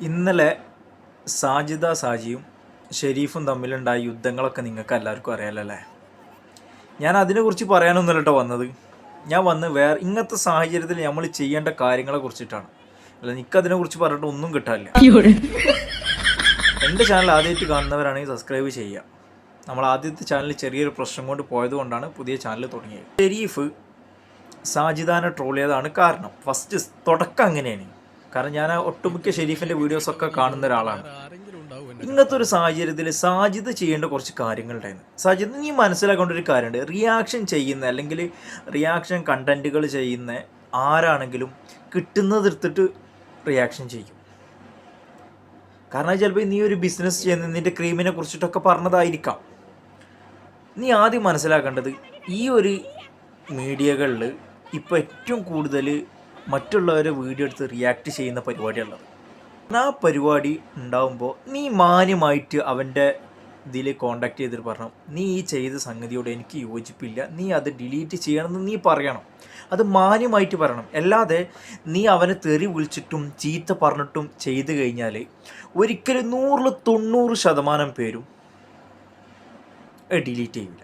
ഇന്നലെ സാജിദ സാജിയും ഷെരീഫും തമ്മിലുണ്ടായ യുദ്ധങ്ങളൊക്കെ നിങ്ങൾക്ക് എല്ലാവർക്കും അറിയാലല്ലേ? ഞാൻ അതിനെക്കുറിച്ച് പറയാനൊന്നുമല്ല കേട്ടോ വന്നത്. ഞാൻ വന്ന് വേറെ ഇങ്ങനത്തെ സാഹചര്യത്തിൽ നമ്മൾ ചെയ്യേണ്ട കാര്യങ്ങളെ കുറിച്ചിട്ടാണ്. അല്ല നിക്ക് കുറിച്ച് പറഞ്ഞിട്ട് ഒന്നും കിട്ടാനില്ല. എന്റെ ചാനൽ ആദ്യമായിട്ട് കാണുന്നവരാണെങ്കിൽ സബ്സ്ക്രൈബ് ചെയ്യുക. നമ്മൾ ആദ്യത്തെ ചാനൽ ചെറിയൊരു പ്രശ്നം കൊണ്ട് പോയത് കൊണ്ടാണ് പുതിയ ചാനൽ തുടങ്ങിയത്. ഷെരീഫ് സാജിദാനെ ട്രോൾ ചെയ്തതാണ് കാരണം. ഫസ്റ്റ് തുടക്കം അങ്ങനെയാണ്. കാരണം ഞാൻ ആ ഒട്ടുമിക്ക ഷെരീഫിന്റെ വീഡിയോസൊക്കെ കാണുന്ന ഒരാളാണ്. ഇങ്ങനത്തെ ഒരു സാഹചര്യത്തിൽ സാജിദ് ചെയ്യേണ്ട കുറച്ച് കാര്യങ്ങളുണ്ടായിരുന്നു സാജിദ് നീ മനസ്സിലാക്കേണ്ട ഒരു കാര്യമുണ്ട്. റിയാക്ഷൻ ചെയ്യുന്ന അല്ലെങ്കിൽ റിയാക്ഷൻ കണ്ടന്റുകൾ ചെയ്യുന്ന ആരാണെങ്കിലും കിട്ടുന്നത് എടുത്തിട്ട് റിയാക്ഷൻ ചെയ്യും. കാരണം ചിലപ്പോൾ നീ ഒരു ബിസിനസ് ചെയ്യുന്ന നിന്റെ ക്രീമിനെ കുറിച്ചിട്ടൊക്കെ പറഞ്ഞതായിരിക്കാം. നീ ആദ്യം മനസ്സിലാക്കേണ്ടത് ഈ ഒരു മീഡിയകളിൽ ഇപ്പോൾ ഏറ്റവും കൂടുതൽ മറ്റുള്ളവരെ വീഡിയോ എടുത്ത് റിയാക്ട് ചെയ്യുന്ന പരിപാടിയുള്ളത് ആ പരിപാടി ഉണ്ടാകുമ്പോൾ നീ മാന്യമായിട്ട് അവന്റെ ഇതിൽ കോണ്ടാക്ട് ചെയ്തിട്ട് പറഞ്ഞു നീ ഈ ചെയ്ത സംഗതിയോട് എനിക്ക് യോജിപ്പില്ല. നീ അത് ഡിലീറ്റ് ചെയ്യണമെന്ന് നീ പറയണം. അത് മാന്യമായിട്ട് പറയണം. അല്ലാതെ നീ അവനെ തെറി വിളിച്ചിട്ടും ചീത്ത പറഞ്ഞിട്ടും ചെയ്തു കഴിഞ്ഞാൽ ഒരിക്കലും നൂറിൽ തൊണ്ണൂറ് ശതമാനം പേരും ഡിലീറ്റ് ചെയ്യില്ല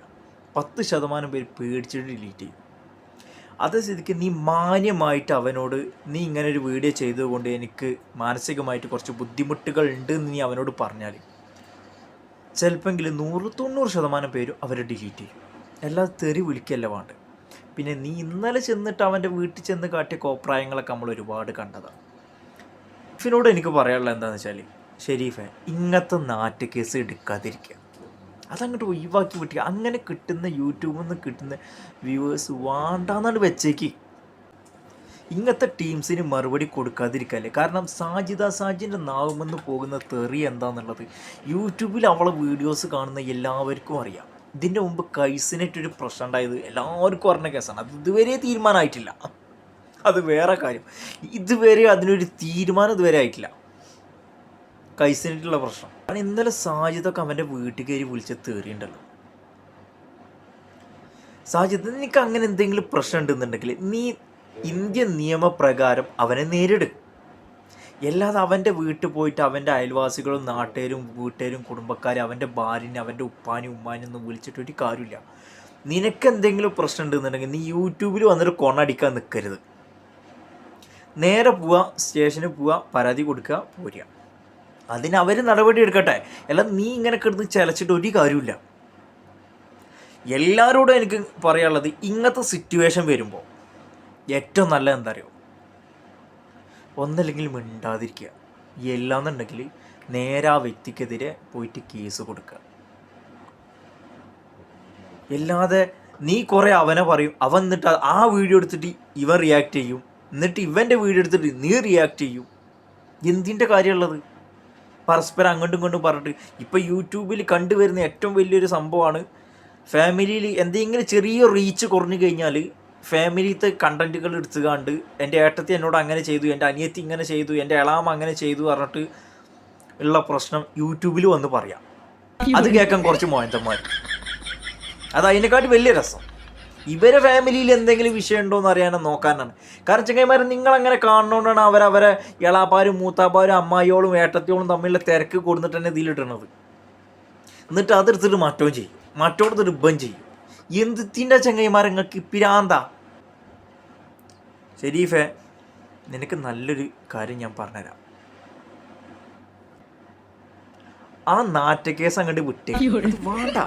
പത്ത് ശതമാനം പേര് പേടിച്ചിട്ട് ഡിലീറ്റ് ചെയ്യും. അതേ സ്ഥിതിക്ക് നീ മാന്യമായിട്ട് അവനോട് നീ ഇങ്ങനെ ഒരു വീഡിയോ ചെയ്തതുകൊണ്ട് എനിക്ക് മാനസികമായിട്ട് കുറച്ച് ബുദ്ധിമുട്ടുകൾ ഉണ്ട് എന്ന് നീ അവനോട് പറഞ്ഞാൽ ചിലപ്പെങ്കിൽ നൂറ് തൊണ്ണൂറ് ശതമാനം പേരും അവരെ ഡിലീറ്റ് ചെയ്യും. എല്ലാ തെറി വിളിക്കല്ല വേണ്ട പിന്നെ നീ ഇന്നലെ ചെന്നിട്ട് അവന്റെ വീട്ടിൽ ചെന്ന് കാട്ടിയ കോപ്രായങ്ങളൊക്കെ നമ്മൾ ഒരുപാട് കണ്ടതാണ്. ഇഫിനോട് എനിക്ക് പറയാനുള്ളത് എന്താണെന്ന് വെച്ചാൽ ഷെരീഫെ ഇങ്ങനത്തെ നാറ്റ് കേസ് എടുക്കാതിരിക്കുക. അതങ്ങോട്ട് ഒഴിവാക്കി വിട്ടുക അങ്ങനെ കിട്ടുന്ന യൂട്യൂബിൽ നിന്ന് കിട്ടുന്ന വ്യൂവേഴ്സ് വേണ്ടാന്നാണ് വെച്ചേക്ക്. ഇങ്ങനത്തെ ടീംസിന് മറുപടി കൊടുക്കാതിരിക്കല്ലേ? കാരണം സാജിദ സാജിന്റെ നാവുമെന്ന് പോകുന്ന തെറി എന്താണെന്നുള്ളത് യൂട്യൂബിൽ അവളെ വീഡിയോസ് കാണുന്ന എല്ലാവർക്കും അറിയാം. ഇതിന്റെ മുമ്പ് കൈസിനായിട്ടൊരു പ്രശ്നം ഉണ്ടായത് എല്ലാവർക്കും അറിഞ്ഞ കേസാണ്. അത് ഇതുവരെ തീരുമാനമായിട്ടില്ല. അത് വേറെ കാര്യം. ഇതുവരെ അതിനൊരു തീരുമാനം ഇതുവരെ ആയിട്ടില്ല. കൈസിനായിട്ടുള്ള പ്രശ്നം. കാരണം ഇന്നലെ സാജിദൊക്കെ അവന്റെ വീട്ടിൽ കയറി വിളിച്ച് തേറിയുണ്ടല്ലോ സാജിദ് നിനക്ക് അങ്ങനെ എന്തെങ്കിലും പ്രശ്നം ഉണ്ടെന്നുണ്ടെങ്കിൽ നീ ഇന്ത്യൻ നിയമപ്രകാരം അവനെ നേരിട്. അല്ലാതെ അവന്റെ വീട്ടിൽ പോയിട്ട് അവന്റെ അയൽവാസികളും നാട്ടുകാരും വീട്ടുകാരും കുടുംബക്കാരും അവന്റെ ഭാര്യനെ അവന്റെ ഉപ്പാനും ഉമ്മാനും ഒന്നും വിളിച്ചിട്ട് ഒരു കാര്യമില്ല. നിനക്ക് എന്തെങ്കിലും പ്രശ്നം ഉണ്ടെന്നുണ്ടെങ്കിൽ നീ യൂട്യൂബിൽ വന്നിട്ട് കൊണടിക്കാൻ നിൽക്കരുത്. നേരെ പോവുക സ്റ്റേഷനിൽ പോവുക പരാതി കൊടുക്കുക പോരുക. അതിന് അവർ നടപടി എടുക്കട്ടെ. അല്ല നീ ഇങ്ങനെ കിടന്ന് ചലച്ചിട്ട് ഒരു കാര്യമില്ല എല്ലാവരോടും എനിക്ക് പറയാനുള്ളത് ഇങ്ങനത്തെ സിറ്റുവേഷൻ വരുമ്പോൾ ഏറ്റവും നല്ല എന്താ അറിയോ ഒന്നല്ലെങ്കിൽ മിണ്ടാതിരിക്കുക. എല്ലാന്നുണ്ടെങ്കിൽ നേരെ ആ വ്യക്തിക്കെതിരെ പോയിട്ട് കേസ് കൊടുക്കുക. അല്ലാതെ നീ കുറേ അവനെ പറയും. അവൻ എന്നിട്ട് ആ വീഡിയോ എടുത്തിട്ട് ഇവൻ റിയാക്ട് ചെയ്യും. എന്നിട്ട് ഇവന്റെ വീഡിയോ എടുത്തിട്ട് നീ റിയാക്ട് ചെയ്യും. എന്തിന്റെ കാര്യമുള്ളത്? പരസ്പരം അങ്ങോട്ടും ഇങ്ങോട്ടും പറഞ്ഞിട്ട്. ഇപ്പോൾ യൂട്യൂബിൽ കണ്ടുവരുന്ന ഏറ്റവും വലിയൊരു സംഭവമാണ് ഫാമിലിയിൽ എന്തെങ്കിലും ചെറിയ റീച്ച് കുറഞ്ഞു കഴിഞ്ഞാൽ ഫാമിലിത്തെ കണ്ടന്റുകൾ എടുത്തുകാണ്ട് എന്റെ ഏട്ടത്തി എന്നോട് അങ്ങനെ ചെയ്തു എന്റെ അനിയത്തി ഇങ്ങനെ ചെയ്തു എന്റെ എളാമ അങ്ങനെ ചെയ്തു പറഞ്ഞിട്ട് ഉള്ള പ്രശ്നം യൂട്യൂബിൽ വന്ന് പറയാം. അത് കേൾക്കാൻ കുറച്ച് മോയന്തന്മാർ അത് അതിനെക്കാട്ടി വലിയ രസം. ഇവരെ ഫാമിലിയിൽ എന്തെങ്കിലും വിഷയം ഉണ്ടോ എന്ന് അറിയാനും നോക്കാനാണ്. കാരണം ചെങ്ങന്മാർ നിങ്ങൾ അങ്ങനെ കാണുന്നതുകൊണ്ടാണ് അവരവരെ എളാപ്പാരും മൂത്താപ്പാരും അമ്മായിയോളും ഏട്ടത്തിയോളും തമ്മിലുള്ള തിരക്ക് കൊടുത്തിട്ട് തന്നെ ഇതിലിട്ടണത് എന്നിട്ട് അതെടുത്തിട്ട് മാറ്റവും ചെയ്യും. മാറ്റോട് ഇപ്പം ചെയ്യും. എന്തിന്റെ ചെങ്ങൈമാർ നിങ്ങൾക്ക് പിരാന്ത? ഷെരീഫെ നിനക്ക് നല്ലൊരു കാര്യം ഞാൻ പറഞ്ഞുതരാം. ആ നാറ്റക്കേസ് അങ്ങോട്ട് വിട്ടേ വേണ്ട.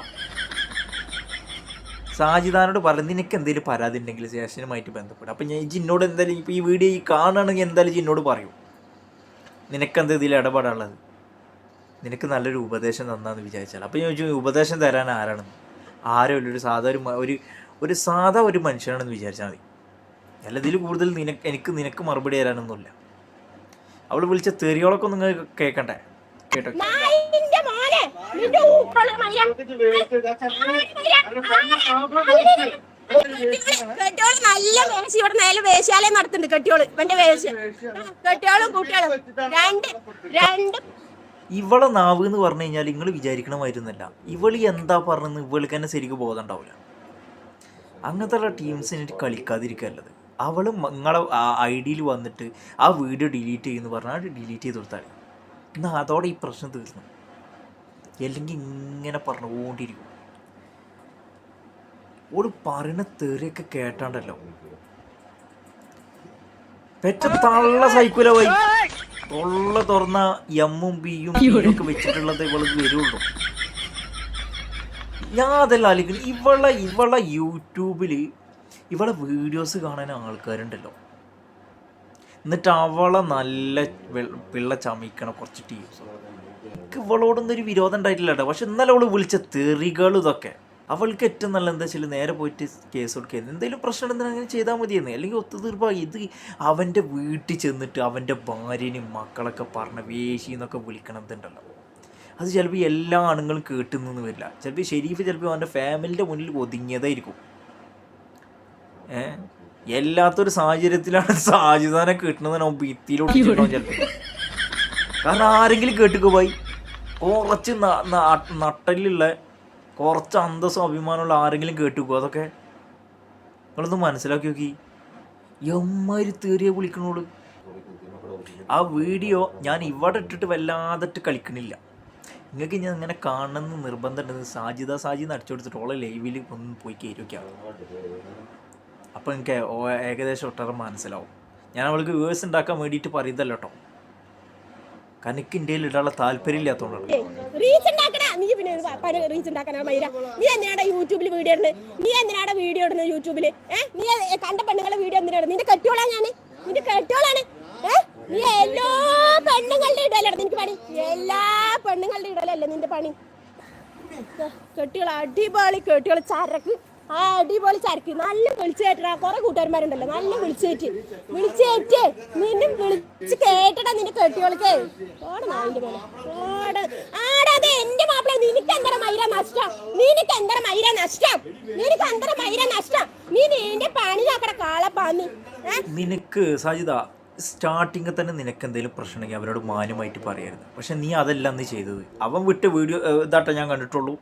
സാജിദാനോട് പറഞ്ഞു നിനക്ക് എന്തെങ്കിലും പരാതി ഉണ്ടെങ്കിൽ സ്റ്റേഷനുമായിട്ട് ബന്ധപ്പെടും. അപ്പം ഞാൻ ജിന്നോട് എന്തായാലും ഇപ്പോൾ ഈ വീഡിയോ ഈ കാണുകയാണെങ്കിൽ എന്തായാലും ജിന്നോട് പറയും. നിനക്കെന്ത് ഇതിൽ ഇടപെടാനുള്ളത്? നിനക്ക് നല്ലൊരു ഉപദേശം തന്നാന്ന് വിചാരിച്ചാൽ. അപ്പം ഞാൻ ചോദിച്ചു ഉപദേശം തരാൻ ആരാണെന്ന് ആരോ ഒരു സാധാ ഒരു ഒരു ഒരു സാധാ ഒരു മനുഷ്യനാണെന്ന് വിചാരിച്ചാൽ മതി. അല്ല ഇതിൽ കൂടുതൽ നിനക്ക് എനിക്ക് നിനക്ക് മറുപടി തരാനൊന്നുമില്ല. അവൾ വിളിച്ച തെറിയോളൊക്കെ നിങ്ങൾ കേൾക്കണ്ടേ കേട്ടോ മോനെ നിന്റെ ഊപ്പള മയ്യ കെട്ടിയോൾ നല്ല വേശി ഇവിടെ നേരെ വേശ്യാലയം നടത്തുന്നുണ്ട് കെട്ടിയോൾ. ഇവന്റെ വേശ്യ കെട്ടിയോളും കുട്ടികളും. രണ്ട് രണ്ട്. ഇവളെ നാവ് എന്ന് പറഞ്ഞു കഴിഞ്ഞാൽ നിങ്ങൾ വിചാരിക്കണമായിരുന്നില്ല. ഇവളി എന്താ പറഞ്ഞെന്ന് ഇവൾക്ക് തന്നെ ശരിക്കും ബോധം ഉണ്ടാവില്ല അങ്ങനത്തെ ഉള്ള ടീംസിനായിട്ട് കളിക്കാതിരിക്കല്ലത് അവൾ നിങ്ങളെ ഐ ഡിയിൽ വന്നിട്ട് ആ വീഡിയോ ഡിലീറ്റ് ചെയ്യുന്നു പറഞ്ഞാൽ ഡിലീറ്റ് ചെയ്ത് കൊടുത്താൽ എന്നാൽ അതോടെ ഈ പ്രശ്നം തീർന്നു. അല്ലെങ്കിൽ ഇങ്ങനെ പറഞ്ഞുകൊണ്ടിരിക്കും. ഓട് പറയുന്ന തെറിയൊക്കെ കേട്ടാണ്ടല്ലോ. പെറ്റ തള്ള സൈക്കുല പോയി. തൊള്ള തുറന്ന എമ്മും ബിയും ഒക്കെ വെച്ചിട്ടുള്ളത് ഇവൾക്ക് വരുള്ളൂ. ഞാൻ അതല്ല അല്ലെങ്കിൽ ഇവളെ ഇവളെ യൂട്യൂബിൽ ഇവളെ വീഡിയോസ് കാണാൻ ആൾക്കാരുണ്ടല്ലോ. എന്നിട്ട് അവളെ നല്ല പിള്ള ചമയിക്കണം കുറച്ച് ടീംസ് എനിക്ക് ഇവളോടൊന്നും ഒരു വിരോധം ഉണ്ടായിട്ടില്ല കേട്ടോ പക്ഷെ ഇന്നലെ അവൾ വിളിച്ച തെറികൾ ഇതൊക്കെ. അവൾക്ക് ഏറ്റവും നല്ല എന്താ വെച്ചാൽ നേരെ പോയിട്ട് കേസ് കൊടുക്കുക എന്തെങ്കിലും പ്രശ്നം എന്തെങ്കിലും അങ്ങനെ ചെയ്താൽ മതിയെന്ന്. അല്ലെങ്കിൽ ഒത്തുതീർപ്പായി ഇത് അവന്റെ വീട്ടിൽ ചെന്നിട്ട് അവന്റെ ഭാര്യനും മക്കളൊക്കെ പറഞ്ഞ വേശി എന്നൊക്കെ വിളിക്കണതുണ്ടല്ലോ. അത് ചിലപ്പോൾ എല്ലാ ആണുങ്ങളും കേട്ടുനിന്ന് വരില്ല. ചിലപ്പോൾ ഷെരീഫ് ചിലപ്പോൾ അവന്റെ ഫാമിലിന്റെ മുന്നിൽ ഒതുങ്ങിയതായിരിക്കും. ഏ? എല്ലാത്തൊരു സാഹചര്യത്തിലാണ് സാജിദാനെ കിട്ടുന്നത് ഭിത്തിയിലോട്ട് ചിലപ്പോൾ കാരണം ആരെങ്കിലും കേട്ടുക്കോ പോയി കുറച്ച് നട്ടലിലുള്ള കുറച്ച് അന്തസ്സും അഭിമാനമുള്ള ആരെങ്കിലും കേട്ടുക്കോ? അതൊക്കെ നിങ്ങളൊന്ന് മനസ്സിലാക്കി നോക്കി. എമ്മാതിരി തേറിയ വിളിക്കണോൾ. ആ വീഡിയോ ഞാൻ ഇവിടെ ഇട്ടിട്ട് വല്ലാതിട്ട് കളിക്കണില്ല. നിങ്ങൾക്ക് ഞാൻ ഇങ്ങനെ കാണണമെന്ന് നിർബന്ധമുണ്ടെന്ന് സാജിദ സാജി അടിച്ചു കൊടുത്തിട്ട് ഓളെ ലൈവിൽ ഒന്ന് പോയി കയറിയൊക്കെയാണ് അപ്പോൾ എനിക്ക് ഏകദേശം ഒട്ടേറെ മനസ്സിലാവും. ഞാൻ അവൾക്ക് വേഴ്സ് ഉണ്ടാക്കാൻ വേണ്ടിയിട്ട് പറയുന്നതല്ലോ കേട്ടോ. കാരണം എനിക്ക് ഇന്ത്യയിൽ ഇടാനുള്ള താല്പര്യം ഇല്ലാത്തതുകൊണ്ടാണ് നീ പിന്നെ ഒരു നീ യൂട്യൂബിൽ വീഡിയോ നീ വീഡിയോ യൂട്യൂബിൽ നീ കണ്ട വീഡിയോ നിന്റെ ഞാൻ നിന്റെ നീ എല്ലാ പെണ്ണുങ്ങളുടെ ഇടലാണ് നിനക്ക് പണി? എല്ലാ പെണ്ണുങ്ങളുടെ ഇടലല്ലേ നിന്റെ പണി? കെട്ടികൾ അടിപൊളി കെട്ടികൾ ചരക്ക്. ആ അടിപൊളി ചരക്ക്. നല്ല വിളിച്ചു കേട്ടടാ കുറെ കൂട്ടുകാരന്മാരുണ്ടല്ലോ. നല്ല വിളിച്ചു കയറ്റി വിളിച്ചു കയറ്റി നിന്നെ വിളിച്ച് കേട്ടടാ നിന്റെ കെട്ടികൾക്ക് ഓട് നായിന്റെ പോലെ ഓടെ. ആടാതെ എന്റെ മാപ്പിള നിനക്ക് എന്തര മൈര നഷ്ടം? നിനക്ക് എന്തര മൈര നഷ്ടം? നിനക്ക് എന്തര മൈര നഷ്ടം? നീ നിന്റെ പണി നോക്കട കാളപ്പാന്നി. നിനക്ക് സജിത സ്റ്റാർട്ടിങ്ങിൽ തന്നെ നിനക്ക് എന്തെങ്കിലും പ്രശ്നമുണ്ടെങ്കിൽ അവരോട് മാന്യമായിട്ട് പറയരുത്. പക്ഷെ നീ അതല്ല നീ ചെയ്തത്. അവൻ വിട്ട് വീഡിയോ ഇതാട്ടെ ഞാൻ കണ്ടിട്ടുള്ളൂ.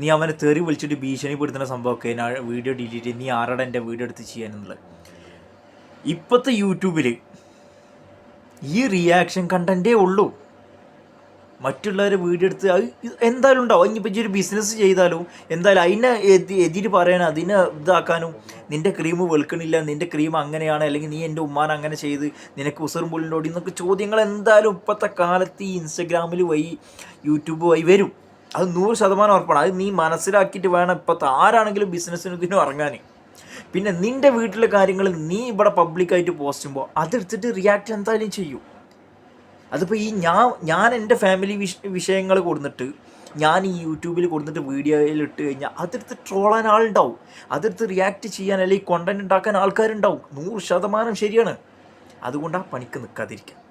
നീ അവനെ തെറി വിളിച്ചിട്ട് ഭീഷണിപ്പെടുത്തുന്ന സംഭവമൊക്കെ വീഡിയോ ഡിലീറ്റ് ചെയ്ത് നീ ആരുടെ എന്റെ വീഡിയോ എടുത്ത് ചെയ്യാനെന്നുള്ളത്? ഇപ്പോഴത്തെ യൂട്യൂബിൽ ഈ റിയാക്ഷൻ കണ്ടന്റേ ഉള്ളൂ. മറ്റുള്ളവരെ വീഡിയോ എടുത്ത് അത് എന്തായാലും ഉണ്ടാവും. ഇനിയിപ്പോൾ ഒരു ബിസിനസ് ചെയ്താലും എന്തായാലും അതിനെ എതി എതിര് പറയാനും അതിനെ ഇതാക്കാനും. നിന്റെ ക്രീം വെളുക്കണില്ല നിന്റെ ക്രീം അങ്ങനെയാണ് അല്ലെങ്കിൽ നീ എന്റെ ഉമ്മാൻ അങ്ങനെ ചെയ്ത് നിനക്ക് ഉസറും പുല്ലിനോടി എന്നൊക്കെ ചോദ്യങ്ങൾ എന്തായാലും ഇപ്പോഴത്തെ കാലത്ത് ഈ ഇൻസ്റ്റഗ്രാമിൽ വഴി യൂട്യൂബ് വഴി വരും. അത് നൂറ് ശതമാനം ഉറപ്പാണ്. അത് നീ മനസ്സിലാക്കിയിട്ട് വേണം ഇപ്പോഴത്തെ ആരാണെങ്കിലും ബിസിനസ്സിനും ഇതിനും ഇറങ്ങാൻ പിന്നെ നിന്റെ വീട്ടിലെ കാര്യങ്ങൾ നീ ഇവിടെ പബ്ലിക്കായിട്ട് പോസ്റ്റ് ചെയ്യുമ്പോൾ അതെടുത്തിട്ട് റിയാക്ട് എന്തായാലും ചെയ്യും. അതിപ്പോൾ ഈ ഞാൻ ഞാൻ എന്റെ ഫാമിലി വിഷ വിഷയങ്ങൾ കൊടുത്തിട്ട് ഞാൻ ഈ യൂട്യൂബിൽ കൊടുത്തിട്ട് വീഡിയോയിൽ ഇട്ട് കഴിഞ്ഞാൽ അതെടുത്ത് ട്രോളാൻ ആളുണ്ടാവും. അതെടുത്ത് റിയാക്ട് ചെയ്യാൻ അല്ലെങ്കിൽ കോണ്ടന്റ് ഉണ്ടാക്കാൻ ആൾക്കാരുണ്ടാവും. നൂറ് ശതമാനം ശരിയാണ്. അതുകൊണ്ട് ആ പണിക്ക് നിൽക്കാതിരിക്കുക